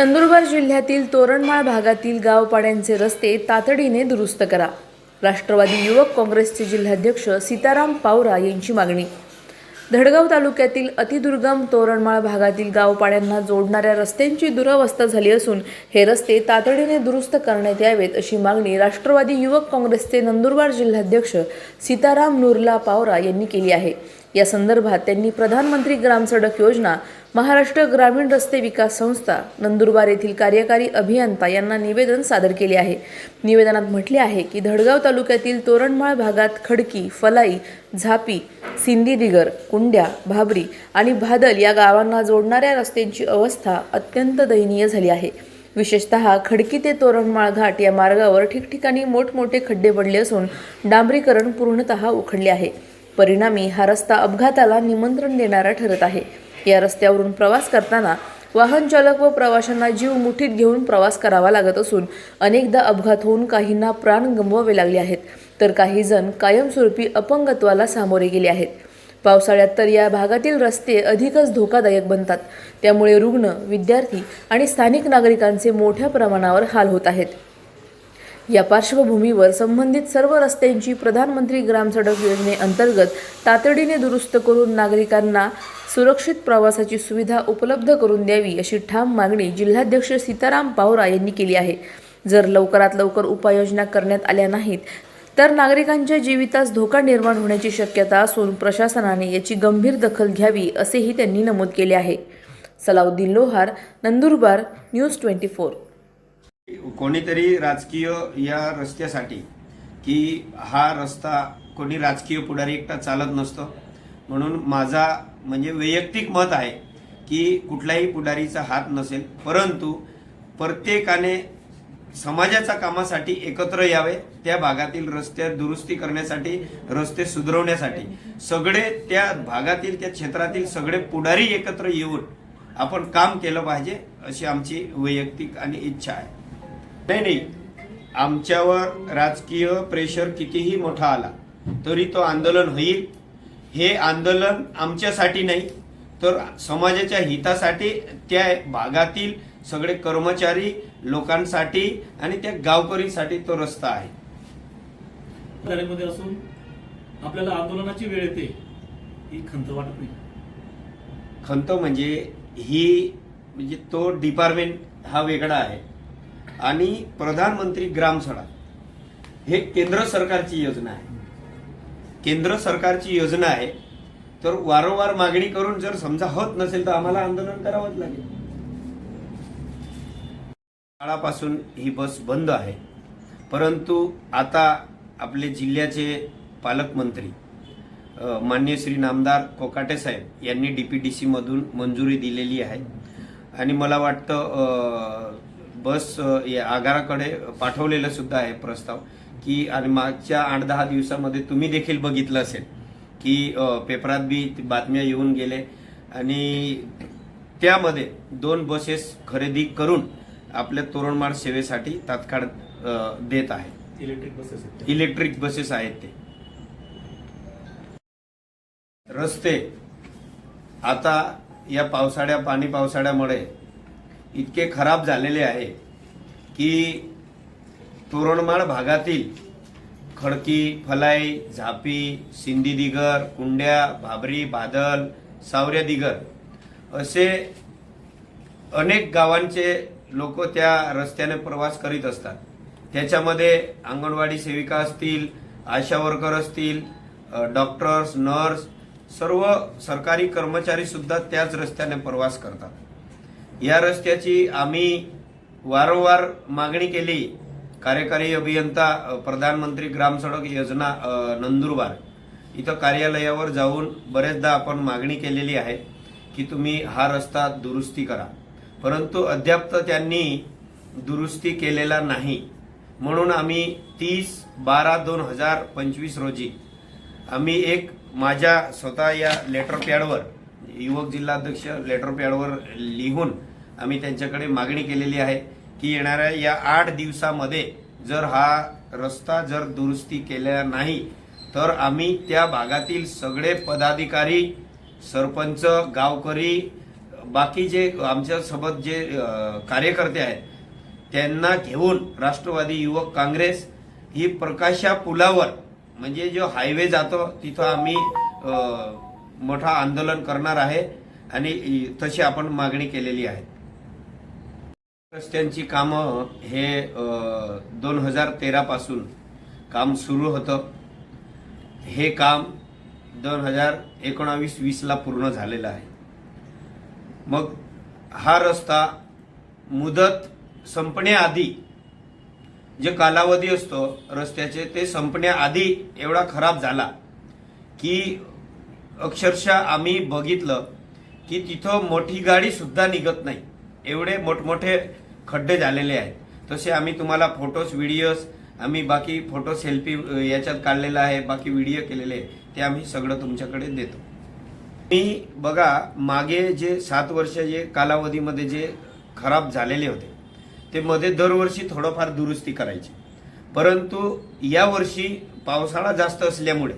नंदुरबार जिल्ह्यातील तोरणमाळ भागातील गावपाड्यांचे रस्ते तातडीने दुरुस्त करा. राष्ट्रवादी युवक काँग्रेसचे जिल्हाध्यक्ष सीताराम पावरा यांची मागणी. धडगाव तालुक्यातील अतिदुर्गम तोरणमाळ भागातील गावपाड्यांना जोडणाऱ्या रस्त्यांची दुरावस्था झाली असून हे रस्ते तातडीने दुरुस्त करण्यात यावेत अशी मागणी राष्ट्रवादी युवक काँग्रेसचे नंदुरबार जिल्हाध्यक्ष सीताराम नूरला पावरा यांनी केली आहे. या संदर्भात त्यांनी प्रधानमंत्री ग्रामसडक योजना महाराष्ट्र ग्रामीण रस्ते विकास संस्था नंदुरबार येथील कार्यकारी अभियंता यांना निवेदन सादर केले आहे. निवेदनात म्हटले आहे की धडगाव तालुक्यातील तोरणमाळ भागात खडकी फलाई झापी सिंदीदिगर कुंड्या भाबरी आणि भादल या गावांना जोडणाऱ्या रस्त्यांची अवस्था अत्यंत दयनीय झाली आहे. विशेषतः खडकी ते तोरणमाळ घाट या मार्गावर ठिकठिकाणी मोठमोठे खड्डे पडले असून डांबरीकरण पूर्णतः उखडले आहे. परिणामी हा रस्ता अपघाताला निमंत्रण देणारा ठरत आहे. या रस्त्यावरून प्रवास करताना वाहन चालक व प्रवाशांना जीव मुठीत घेऊन प्रवास करावा लागत असून अनेकदा अपघात होऊन काहींना प्राण गमवावे लागले आहेत. तर काही जण कायमस्वरूपी अपंगत्वाला सामोरे गेले आहेत. पावसाळ्यात तर या भागातील रस्ते अधिकच धोकादायक बनतात. त्यामुळे रुग्ण विद्यार्थी आणि स्थानिक नागरिकांचे मोठ्या प्रमाणावर हाल होत आहेत. या पार्श्वभूमीवर संबंधित सर्व रस्त्यांची प्रधानमंत्री ग्रामसडक योजनेअंतर्गत तातडीने दुरुस्त करून नागरिकांना सुरक्षित प्रवासाची सुविधा उपलब्ध करून द्यावी अशी ठाम मागणी जिल्हाध्यक्ष सीताराम पावरा यांनी केली आहे. जर लवकरात लवकर उपाययोजना करण्यात आल्या नाहीत तर नागरिकांच्या जीवितास धोका निर्माण होण्याची शक्यता असून प्रशासनाने याची गंभीर दखल घ्यावी असेही त्यांनी नमूद केले आहे. Salauddin Lohar Nandurbar news twenty four. कोणीतरी राजकीय या रस्त्यासाठी की हा रस्ता कोणी राजकीय पुढारी एकटा चालत नसतो म्हणून माझा म्हणजे वैयक्तिक मत आहे की कुठलाही पुढारीचा हात नसेल परंतु प्रत्येकाने समाजाच्या कामासाठी एकत्र यावे त्या भागातील रस्ते दुरुस्ती करण्यासाठी रस्ते सुधारवण्यासाठी सगळे त्या भागातील त्या क्षेत्रातील सगळे पुढारी एकत्र येऊन आपण काम केलं पाहिजे अशी आमची वैयक्तिक आणि इच्छा आहे. नाही नाही. आमच्यावर राजकीय प्रेशर कितीही मोठा आला तरी तो आंदोलन होईल. हे आंदोलन आमच्यासाठी नाही तर समाजाच्या हितासाठी त्या भागातील सगळे कर्मचारी लोकांसाठी आणि त्या गावकरीसाठी तो रस्ता आहे. असून आपल्याला आंदोलनाची वेळ येते ही खंत वाटत नाही. खंत म्हणजे ही म्हणजे तो डिपार्टमेंट हा वेगळा आहे. आणि प्रधानमंत्री ग्राम सडक हे केंद्र सरकारची योजना आहे. केंद्र सरकारची योजना आहे तर वारंवार मागणी करून जर समजा होत नसेल तर आम्हाला आंदोलन करावंच लागेल. काळापासून ही बस बंद आहे परंतु आता आपले जिल्ह्याचे पालकमंत्री मान्य श्री नामदार कोकाटे साहेब यांनी डी सीमधून मंजुरी दिलेली आहे. आणि मला वाटतं बस या आगाराकडे पाठवलेलं सुद्धा आहे प्रस्ताव. की आणि मागच्या आठ दहा दिवसामध्ये तुम्ही देखील बघितलं असेल की पेपरात बी बातम्या येऊन गेले आणि त्यामध्ये दोन बसेस खरेदी करून आपल्या तोरणमाळ सेवेसाठी तात्काळ देत आहे इलेक्ट्रिक बसेस आहेत इलेक्ट्रिक बसेस आहेत ते. रस्ते आता या पावसाळ्या पाणी पावसाळ्यामुळे इतके खराब झालेले आहे की तोरणमाळ भागातील खडकी फलाई झापी सिंधी दिगर कुंड्या भाबरी बादल सावऱ्या दिगर असे अनेक गावांचे लोक त्या रस्त्याने प्रवास करीत असतात. त्याच्यामध्ये अंगणवाडी सेविका असतील आशा वर्कर असतील डॉक्टर्स नर्स सर्व सरकारी कर्मचारी सुद्धा त्याच रस्त्याने प्रवास करतात. या रस्त्याची आम्ही वारंवार मागणी केली. कार्यकारी अभियंता प्रधानमंत्री ग्राम सडक योजना नंदुरबार इथं कार्यालयावर जाऊन बरेचदा आपण मागणी केलेली आहे की तुम्ही हा रस्ता दुरुस्ती करा. परंतु अद्याप तर त्यांनी दुरुस्ती केलेला नाही. म्हणून आम्ही तीस बारा दोन हजार पंचवीस रोजी आम्ही एक माझ्या स्वतः या लेटर पॅडवर युवक जिल्हाध्यक्ष लेटर पॅडवर लिहून आम्ही त्यांच्याकडे मागणी केलेली आहे की येणाऱ्या या आठ दिवसामध्ये जर हा रस्ता जर दुरुस्ती केल्या नाही तर आम्ही त्या भागातील सगळे पदाधिकारी सरपंच गावकरी बाकी जे आमच्यासोबत जे कार्यकर्ते आहेत त्यांना घेऊन राष्ट्रवादी युवक काँग्रेस ही प्रकाशा पुलावर म्हणजे जो हायवे जातो तिथं आम्ही मोठा आंदोलन करणार आहे आणि तशी आपण मागणी केलेली आहे. रस्त्यांची कामं हे दोन हजार तेरापासून काम सुरू होतं. हे काम दोन हजार एकोणावीस वीसला पूर्ण झालेलं आहे. मग हा रस्ता मुदत संपण्याआधी जे कालावधी असतो रस्त्याचे ते संपण्याआधी एवढा खराब झाला की अक्षरशः आम्ही बघितलं की तिथं मोठी गाडीसुद्धा निघत नाही. एवढे मोठमोठे खड्डे झालेले आहेत. तसे आम्ही तुम्हाला फोटोज व्हिडिओज आम्ही बाकी फोटो सेल्फी याच्यात काढलेला आहे बाकी व्हिडिओ केलेले आहे ते आम्ही सगळं तुमच्याकडे देतो. मी बघा मागे जे सात वर्ष जे कालावधीमध्ये जे खराब झालेले होते ते मध्ये दरवर्षी थोडंफार दुरुस्ती करायची. परंतु यावर्षी पावसाळा जास्त असल्यामुळे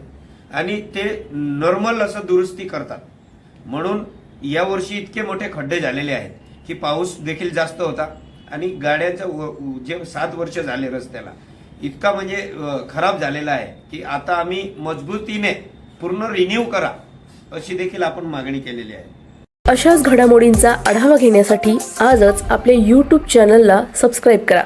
आणि ते नॉर्मल असं दुरुस्ती करतात. म्हणून यावर्षी इतके मोठे खड्डे झालेले आहेत. की पाऊस देखील जास्त होता आणि गाड्यांचं व- जे सात वर्ष झाले रस्त्याला इतका म्हणजे खराब झालेला आहे की आता आम्ही मजबूतीने पूर्ण रिन्यू करा अशी देखील आपण मागणी केलेली आहे. अशाच घडामोडींचा आढावा घेण्यासाठी आजच आपले यूट्यूब चॅनलला सबस्क्राईब करा.